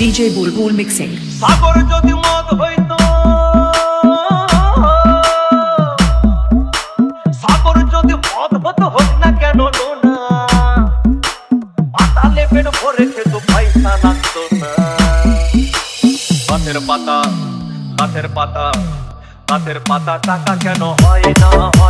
DJ Bulbul Mixing. সাগর যদি মদ হইতো, সাগর যদি মদ হতো, হোক না কেন না পাতালে পেট ভরে খেতো, পয়সা লাগতো না। গাছের পাতা গাছের পাতা গাছের পাতা টাকা কেন হয় না হয়?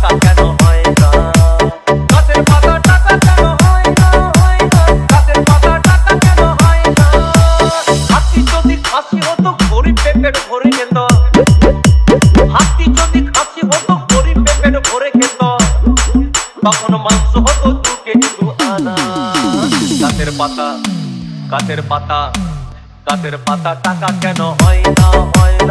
তখন মাংস হতো কেজি দু আনা। গাছের পাতা গাছের পাতা পাতা টাকা কেন হয় না হয় না?